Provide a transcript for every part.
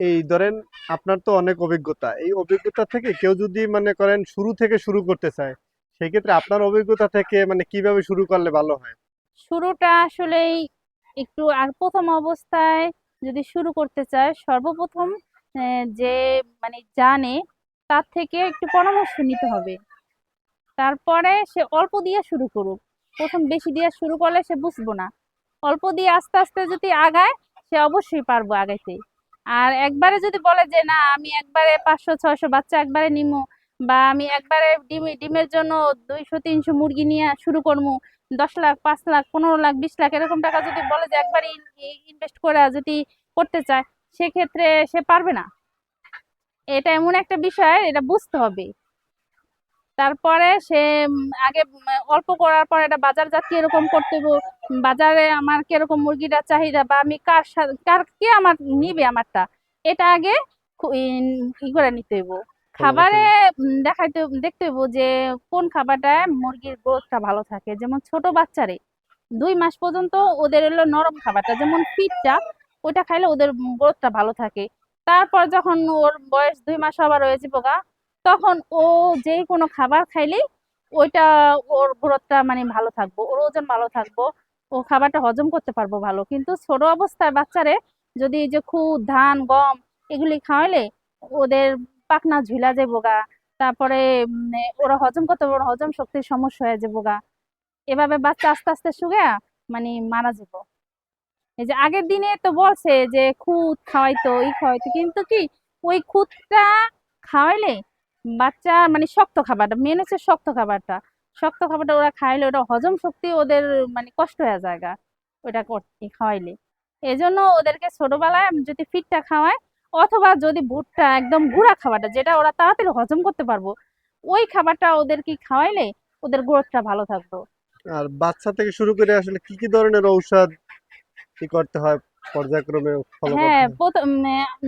এই ধরেন আপনার তো অনেক অভিজ্ঞতা। এই অভিজ্ঞতা থেকে কেউ যদি মনে করেন শুরু থেকে শুরু করতে চায়, সেক্ষেত্রে আপনার অভিজ্ঞতা থেকে মানে কীভাবে শুরু করলে ভালো হয়? শুরুটা আসলেই একটু আর প্রথম অবস্থায় যদি শুরু করতে চায়, সর্বপ্রথম যে মানে জানে তার থেকে একটু পরামর্শ নিতে হবে। তারপরে সে অল্প দিয়ে শুরু করুক। প্রথম বেশি দিয়ে শুরু করলে সে বুঝব না। অল্প দিয়ে আস্তে আস্তে যদি আগায়, সে অবশ্যই পারব আগাইতে। আর একবারে যদি বলে যে, না, আমি একবারে পাঁচশো, ছয়শো বাচ্চা একবারে নিমু বা আমি একবারে ডিম, ডিমের জন্য দুইশো, তিনশো মুরগি নিয়ে শুরু করব দশ লাখ, পাঁচ লাখ, পনেরো লাখ, বিশ লাখ, এরকম টাকা যদি বলে যে, একবারে ইনভেস্ট করে যদি করতে চায়, সেক্ষেত্রে সে পারবে না? এটা এমন একটা বিষয়, এটা বুঝতে হবে। তারপরে সে আগে অল্প করার পর এটা বাজারজাত কীরকম করতে বাজারে আমার কীরকম মুরগিটার চাহিদা বা আমি কার কার কে আমার নিবে আমারটা? এটা আগে ই- করে নিতে হইব খাবারে দেখাইতে দেখতে হইব যে কোন খাবারটায় মুরগির গ্রোথটা ভালো থাকে। যেমন ছোট বাচ্চারে দুই মাস পর্যন্ত ওদের হলো নরম খাবারটা। যেমন ফিডটা ওইটা খাইলে ওদের গ্রোথটা ভালো থাকে। তারপর যখন ওর বয়স দুই মাস আবার হয়েছে পোকা তখন ও যে কোনো খাবার খাইলেই ওইটা ওর গ্রোথটা মানে ভালো থাকব, ওর ওজন ভালো থাকব, ও খাবারটা হজম করতে পারব ভালো। কিন্তু ছোট অবস্থায় বাচ্চারে যদি যে খুদ, ধান, গম এগুলি খাওয়াইলে ওদের পাকনা ঝুলা যাব গা, তারপরে ওরা হজম করতে পারব হজম শক্তির সমস্যা হয়ে যাব গা। এভাবে বাচ্চা আস্তে আস্তে শুগে মানে মারা যাব এই যে আগের দিনে তো বলছে যে খুদ খাওয়াইতো, ই খাওয়াইতো, কিন্তু কি ওই খুদটা খাওয়াইলে বাচ্চা মানে শক্ত খাবারটা মেন হচ্ছে শক্ত খাবারটা। শক্ত খাবারটা ওরা খাইলে ওটা হজম শক্তি ওদের মানে কষ্ট হয়ে জায়গা ওটা করতে খাওয়াইলে। এই জন্য ওদেরকে ছোটবেলায় যদি ফিটটা খাওয়ায় অথবা যদি ভুট্টা একদম গুঁড়া খাবারটা যেটা ওরা তাড়াতাড়ি হজম করতে পারব ওই খাবারটা ওদেরকে খাওয়াইলে ওদের গ্রোথটা ভালো থাকতো আর বাচ্চা থেকে শুরু করে আসলে কি কি ধরনের ঔষধ কি করতে হয় পর্যায়ক্রমে ফলো করতে হ্যাঁ প্রথম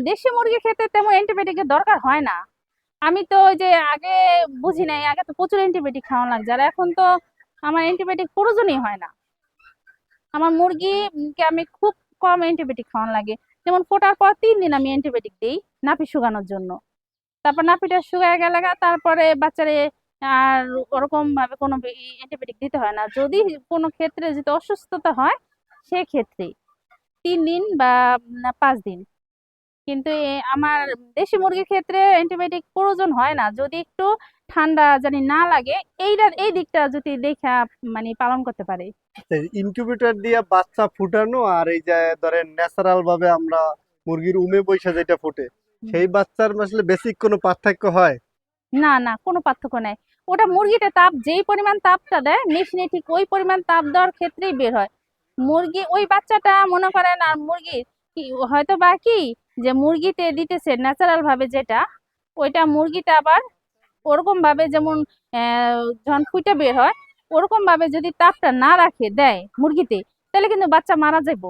দেশি মুরগির ক্ষেত্রে তেমন অ্যান্টিবায়োটিকের দরকার হয় না। আমি তো ওই যে আগে বুঝি নাই, আগে তো প্রচুর অ্যান্টিবায়োটিক খাওয়ানো লাগছে আর এখন তো আমার অ্যান্টিবায়োটিক প্রয়োজনই হয় না। আমার মুরগিকে আমি খুব কম অ্যান্টিবায়োটিক খাওয়ানো লাগে। যেমন ফোটার পর তিন দিন আমি অ্যান্টিবায়োটিক দিই নাপি শুকানোর জন্য। তারপর নাপিটা শুকায় গেলে তারপরে বাচ্চারে আর ওরকম ভাবে কোনো অ্যান্টিবায়োটিক দিতে হয় না। যদি কোনো ক্ষেত্রে যদি অসুস্থতা হয়, সেক্ষেত্রে তিন দিন বা পাঁচ দিন। কিন্তু আমার দেশি মুরগির ক্ষেত্রে অ্যান্টিবায়োটিক প্রয়োজন হয় না। যদি একটু ঠান্ডা জানি না লাগে এইটার এই দিকটা যদি দেখা মানে পালন করতে পারে। ইনকিউবেটর দিয়ে বাচ্চা ফুটানো আর এই যে ধরেন ন্যাচারাল ভাবে আমরা মুরগির উমে বৈশা যেটা ফুটে সেই বাচ্চার আসলে বেসিক কোনো পার্থক্য হয়? না না কোনো পার্থক্য নাই। ওটা মুরগিটা তাপ যেই পরিমাণ তাপটা দেয় মেশিনে ঠিক ওই পরিমাণ তাপ দেওয়ার ক্ষেত্রেই বের হয়। মুরগি ওই বাচ্চাটা মনে করেন আর মুরগির কি হয়তো বা কি যে মুরগিতে দিতেছে ন্যাচারাল ভাবে যেটা ওইটা মুরগিটা আবার ওরকম ভাবে যেমন যখন ফুটে বের হয় ওরকম ভাবে যদি তাপটা না রাখে দেয় মুরগিতে তাহলে কিন্তু বাচ্চা মারা যাব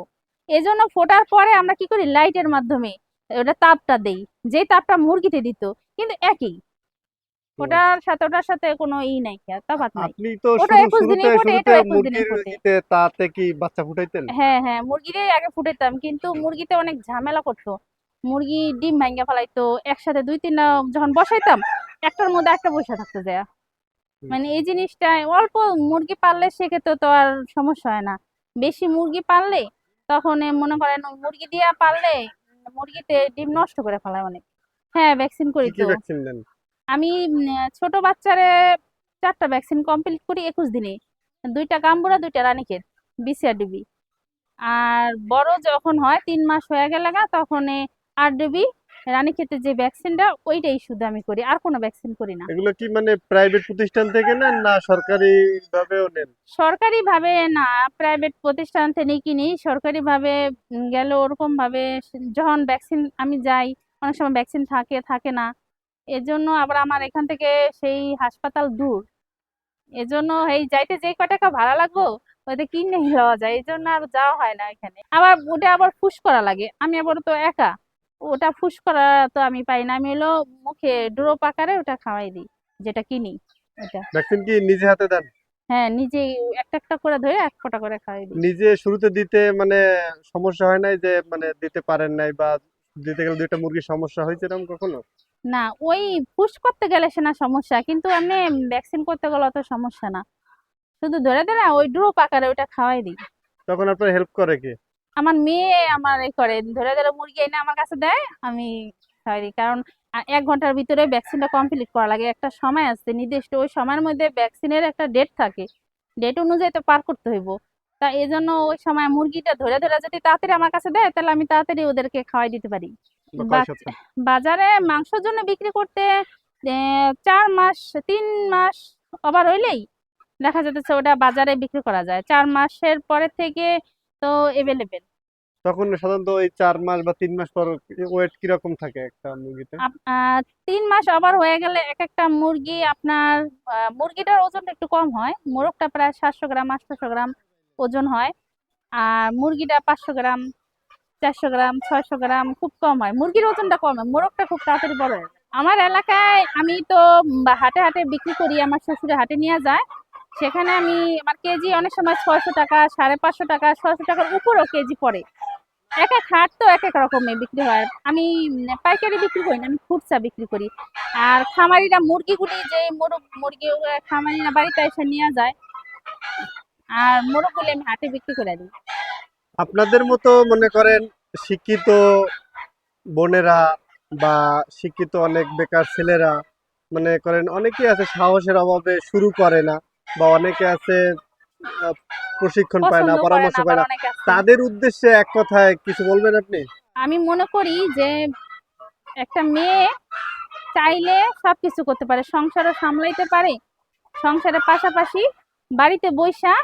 এই জন্য ফোটার পরে আমরা কি করি? লাইটের মাধ্যমে ওটা তাপটা দেই। যে তাপটা মুরগিতে দিত কিন্তু একই। ওটার সাথে ওটার সাথে কোনো ই নাই তফাৎ নাই। আপনি তো ওটা 21 দিনেই ফোটে, শুরুতে 21 দিনেই ফোটে। তাতে কি বাচ্চা ফুটাইতেন? হ্যাঁ হ্যাঁ মুরগিরে আগে ফুটাইতাম কিন্তু মুরগিতে অনেক ঝামেলা করতো। মুরগি ডিম ভাঙ্গা ফেলাইতো একসাথে দুই তিন যখন বসাইতাম একটার মধ্যে একটা বসে থাকতো যায় মানে এই জিনিসটা অল্প মুরগি পাললে সেক্ষেত্রে তো আর সমস্যা হয় না। বেশি মুরগি পাললে তখন মনে করেন মুরগি দিয়া পাললে মুরগিতে ডিম নষ্ট করে ফেলায় অনেক। হ্যাঁ ভ্যাকসিন করি তো। আমি ছোট বাচ্চারে চারটা ভ্যাকসিন কমপ্লিট করি একুশ দিনে। দুইটা গাম্বুরা দুইটা রানীক্ষেত বিসিআর ডিবি আর বড় যখন হয় তিন মাস হয়ে গেলে তখন আর ডিবি রানীক্ষেতের যে ভ্যাকসিনটা ওইটাই শুধু আমি করি আর কোনো ভ্যাকসিন করি না। এগুলো কি মানে প্রাইভেট প্রতিষ্ঠান থেকে নেন না সরকারি ভাবেও নেন? সরকারি ভাবে না প্রাইভেট প্রতিষ্ঠান থেকে কিনি সরকারি ভাবে গেলে ওরকম ভাবে যখন ভ্যাকসিন আমি যাই অনেক সময় ভ্যাকসিন থাকে থাকে না। এজন্য আবার আমার এখান থেকে সেই হাসপাতাল দূর। এজন্য এই যাইতে যে কয় টাকা ভাড়া লাগবো ওইতে কিনে লওয়া যায় এই জন্য আর যাওয়া হয় না এখানে। আবার ওটা আবার ফুস করা লাগে আমি আবার তো একা। ওটা ফুস করা তো আমি পাই না। আমি হলো মুখে ড্রপ আকারে ওটা খাওয়াই দিই যেটা কিনি ওটা ভ্যাকসিন কি নিজে হাতে দেন? হ্যাঁ নিজেই একটা একটা করে ধরে এক ফোঁটা করে খাওয়াই দিই। নিজে শুরুতে দিতে মানে সমস্যা হয় নাই যে মানে দিতে পারেন নাই বা দিতে গেলে দুইটা মুরগির সমস্যা হয়েছে এরকম কখনো? না ওই পুশ করতে গেলে সে না সমস্যা কিন্তু এমনি ভ্যাকসিন করতে গেলে অত সমস্যা না। শুধু ধরে ধরে ওই ড্রপ আকারে ওটা খাওয়াই দিই। তখন আপনার হেল্প করে কি? আমার মেয়ে আমার এই করে ধরে ধরে মুরগি এনে আমার কাছে দেয় আমি দিই। কারণ এক ঘণ্টার ভিতরে ভ্যাকসিনটা কমপ্লিট করা লাগে। একটা সময় আছে নির্দিষ্ট ওই সময়ের মধ্যে ভ্যাকসিনের একটা ডেট থাকে। ডেট অনুযায়ী তো পার করতে হইব। তা এই জন্য ওই সময় মুরগিটা ধরে ধরে যদি তাড়াতাড়ি আমার কাছে দেয় তাহলে আমি তাড়াতাড়ি ওদেরকে খাওয়াই দিতে পারি। বাজারে মাংসের জন্য বিক্রি করতে চার মাস তিন মাস ওভার হইলেই দেখা যাচ্ছে ওটা বাজারে বিক্রি করা যায়। চার মাসের পরে থেকে তো এভেলেবেল তখন সাধারণত ওই চার মাস বা তিন মাস পর ওয়েট কীরকম থাকে একটা মুরগিতে? তিন মাস ওভার হয়ে গেলে এক একটা মুরগি আপনার মুরগিটার ওজনটা একটু কম হয়। মোরগটা প্রায় সাতশো গ্রাম আটশো গ্রাম ওজন হয়। আর মুরগিটা পাঁচশো গ্রাম চারশো গ্রাম ছয়শো গ্রাম খুব কম হয়। মুরগির ওজনটা কম হয় মোরগটা খুব তাড়াতাড়ি বড় হয় আমার এলাকায় আমি তো হাটে হাটে বিক্রি করি আমার শ্বশুরে হাটে নিয়ে যায়। সেখানে আমি আমার কেজি অনেক সময় ছয়শো টাকা, সাড়ে পাঁচশো টাকা, ছয়শো টাকার উপরও কেজি পড়ে। এক এক হাট তো এক এক রকমের বিক্রি হয়। আমি পাইকারি বিক্রি করি না, আমি খুচরা বিক্রি করি। আর খামারিরা মুরগিগুলি যে মোরগ, মুরগি খামারিরা বাড়িতে এসে নিয়ে যায়, আর মোরগগুলি আমি হাটে বিক্রি করে দিই। আপনাদের মতো মনে করেন শিক্ষিত বোনেরা বা শিক্ষিত অনেক বেকার ছেলেরা, মনে করেন অনেকেই আছে সাহসের অভাবে শুরু করে না। বা অনেকে আছে প্রশিক্ষণ পায় না পরামর্শ পায় না তাদের উদ্দেশ্যে এক কথায় কিছু বলবেন আপনি? আমি মনে করি যে একটা মেয়ে চাইলে সবকিছু করতে পারে সংসারও সামলাইতে পারে সংসারের পাশাপাশি বাড়িতে বৈশা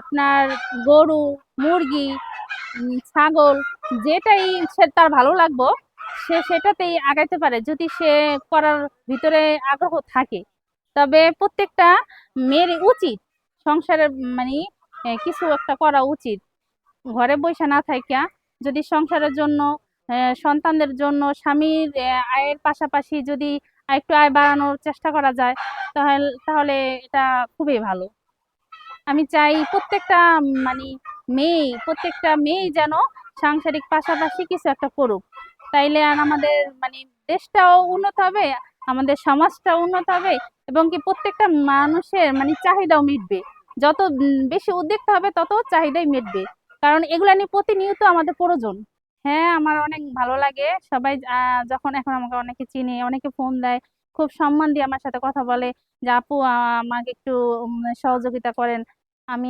আপনার গরু মুরগি ছাগল যেটাই সে তার ভালো লাগবো সে সেটাতেই আগাইতে পারে যদি সে করার ভিতরে আগ্রহ থাকে। তবে প্রত্যেকটা মেয়ের উচিত। সংসারের মানে কিছু একটা করা উচিত। ঘরে বসে না থাইকা, যদি সংসারের জন্য সন্তানদের জন্য স্বামীর আয়ের পাশাপাশি যদি একটু আয় বাড়ানোর চেষ্টা করা যায়, তাহলে তাহলে এটা খুবই ভালো। আমি চাই প্রত্যেকটা মানে মেয়ে প্রত্যেকটা মেয়ে যেন সাংসারিক পাশাপাশি কিছু একটা করুক। তাইলে আর আমাদের মানে দেশটাও উন্নত হবে। আমাদের সমাজটা উন্নত হবে এবং কি প্রত্যেকটা মানুষের মানে চাহিদাও মিটবে। যত বেশি উদ্যোক্তা হবে তত চাহিদাই মিটবে। কারণ এগুলা নিয়ে প্রতিনিয়ত আমাদের প্রয়োজন। হ্যাঁ আমার অনেক ভালো লাগে। সবাই যখন এখন আমাকে অনেকে চিনে, অনেকে ফোন দেয়, খুব সম্মান দিয়ে আমার সাথে কথা বলে যে, আপু আমাকে একটু সহযোগিতা করেন। আমি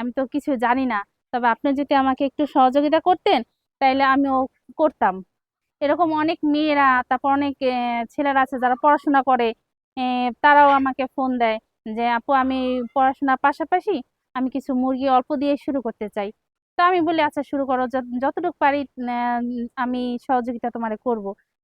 আমি তো কিছু জানি না। তবে আপনি যদি আমাকে একটু সহযোগিতা করতেন, তাইলে আমিও করতাম। এরকম অনেক মেয়েরা, তারপর অনেক ছেলেরা আছে যারা পড়াশোনা করে তারাও আমাকে ফোন দেয় যে, আপু, আমি পড়াশোনার পাশাপাশি আমি কিছু মুরগি অল্প দিয়ে শুরু করতে চাই। তো আমি বলি আচ্ছা শুরু করো। যতটুকু পারি আমি সহযোগিতা তোমারে করব।